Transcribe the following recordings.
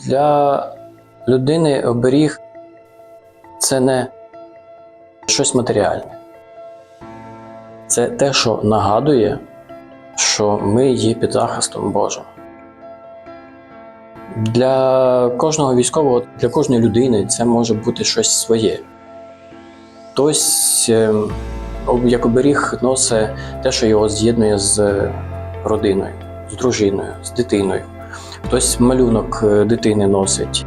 Для людини оберіг це не щось матеріальне. Це те, що нагадує, що ми є під захистом Божим. Для кожного військового, для кожної людини це може бути щось своє. Хтось, е, як оберіг, носить те, що його з'єднує з родиною, з дружиною, з дитиною. Хтось малюнок е, дитини носить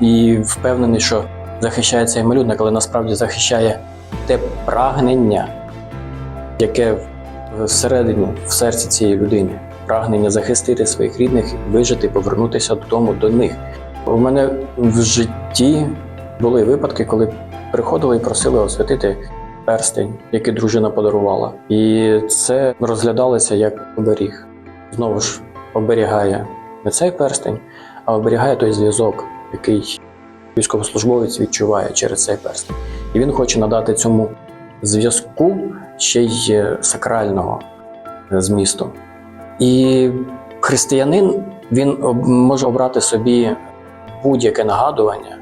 і впевнений, що захищає цей малюнок, але насправді захищає те прагнення, яке всередині, в серці цієї людини, прагнення захистити своїх рідних, вижити, повернутися додому до них. У мене в житті були випадки, коли приходили і просили освятити перстень, який дружина подарувала. І це розглядалося як оберіг. Знову ж оберігає не цей перстень, а оберігає той зв'язок, який військовослужбовець відчуває через цей перстень. І він хоче надати цьому зв'язку ще й е, сакрального е, змісту. І християнин він може обрати собі будь-яке нагадування,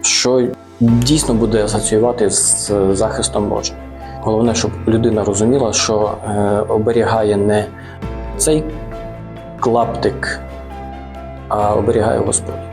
що дійсно буде асоціювати з захистом Божим. Головне, щоб людина розуміла, що е, оберігає не цей клаптик, а оберігає Господь.